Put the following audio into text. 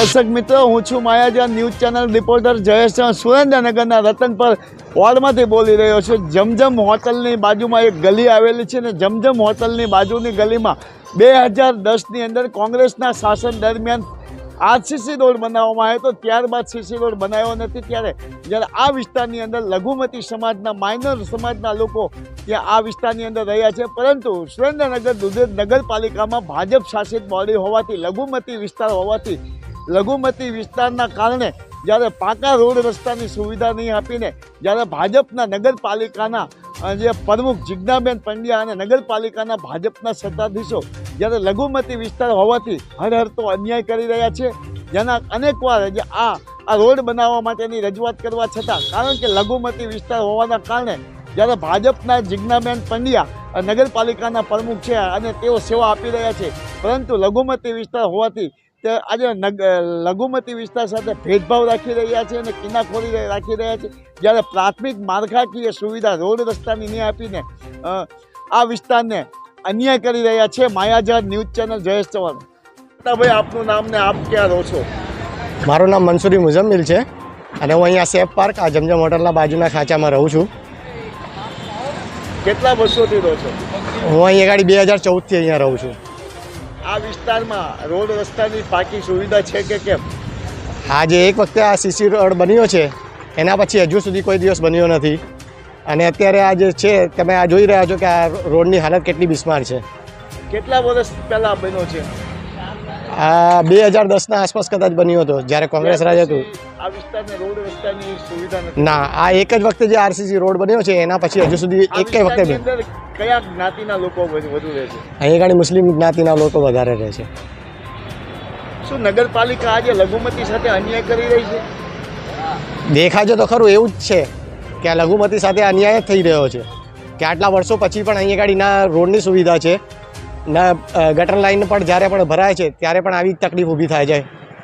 દર્શક મિત્રો, હું છું Mayajal news channel reporter Jayesh સુરેન્દ્રનગરના રતનપર વોર્ડમાંથી બોલી રહ્યો છું. જમજમ હોટલની બાજુમાં એક ગલી આવેલી છે ને જમજમ હોટલની બાજુની ગલીમાં બે હજાર દસની અંદર કોંગ્રેસના શાસન દરમિયાન આરસીસી રોડ બનાવવામાં આવ્યો તો ત્યારબાદ સીસી રોડ બનાવ્યો નથી. ત્યારે જ્યારે આ વિસ્તારની અંદર લઘુમતી સમાજના, માઇનર સમાજના લોકો ત્યાં આ વિસ્તારની અંદર રહ્યા છે. પરંતુ સુરેન્દ્રનગર દુધેજ નગરપાલિકામાં ભાજપ શાસિત બોડી હોવાથી, લઘુમતી વિસ્તાર હોવાથી લઘુમતી વિસ્તારના કારણે જ્યારે પાકા રોડ રસ્તાની સુવિધા નહીં આપીને જ્યારે ભાજપના નગરપાલિકાના જે પ્રમુખ જિજ્ઞાબેન પંડ્યા અને નગરપાલિકાના ભાજપના સત્તાધીશો જ્યારે લઘુમતી વિસ્તાર હોવાથી હર તો અન્યાય કરી રહ્યા છે. જેના અનેકવાર જે આ આ રોડ બનાવવા માટેની રજૂઆત કરવા છતાં, કારણ કે લઘુમતી વિસ્તાર હોવાના કારણે જ્યારે ભાજપના જિજ્ઞાબેન પંડ્યા નગરપાલિકાના પ્રમુખ છે અને તેઓ સેવા આપી રહ્યા છે. પરંતુ લઘુમતી વિસ્તાર હોવાથી તે આજે નગ લઘુમતી વિસ્તાર સાથે ભેદભાવ રાખી રહ્યા છે અને કિનાખોરી રાખી રહ્યા છે. જ્યારે પ્રાથમિક માળખાકીય સુવિધા રોડ રસ્તાની નહીં આપીને આ વિસ્તારને અન્યાય કરી રહ્યા છે. માયાજાર ન્યૂઝ ચેનલ જયેશ ચવાણ ભાઈ આપનું નામ ને આપ ક્યાં રહો છો? મારું નામ મનસુરી મુઝમ્મિલ છે અને હું અહીંયા સેફ પાર્ક આ જમજમ હોટલના બાજુના ખાંચામાં રહું છું. કેટલા વર્ષોથી રહો છો? હું અહીંયા ગાડી બે હજાર ચૌદથી અહીંયા રહું છું. આ વિસ્તારમાં રોડ રસ્તાની પાકી સુવિધા છે કે કેમ? હા જે એક વખતે આ સીસી રોડ બન્યો છે એના પછી હજુ સુધી કોઈ દિવસ બન્યો નથી. અને અત્યારે આ જે છે તમે આ જોઈ રહ્યા છો કે આ રોડની હાલત કેટલી બિસ્માર છે. કેટલા વર્ષ પહેલાં બન્યો છે? આ બે હજાર દસના આસપાસ કદાચ બન્યો હતો જ્યારે કોંગ્રેસ રાજ હતું. ના આ એક જ વખતે જે આરસીસી રોડ બન્યો છે એના પછી હજુ સુધી એક કઈ વખતે કયા જ્ઞાતિના લોકો વધુ રહે છે? અહીંયા ગાડી મુસ્લિમ જ્ઞાતિના લોકો વધારે રહે છે. શું નગરપાલિકા આજે લઘુમતી સાથે અન્યાય કરી રહી છે? દેખાજો તો ખરું એવું જ છે કે આ લઘુમતી સાથે અન્યાય જ થઈ રહ્યો છે. કે આટલા વર્ષો પછી પણ અહીંયા ગાડી રોડની સુવિધા છે. ગટર લાઈન પણ જ્યારે પણ ભરાય છે ત્યારે પણ આવી તકલીફ ઊભી થાય છે.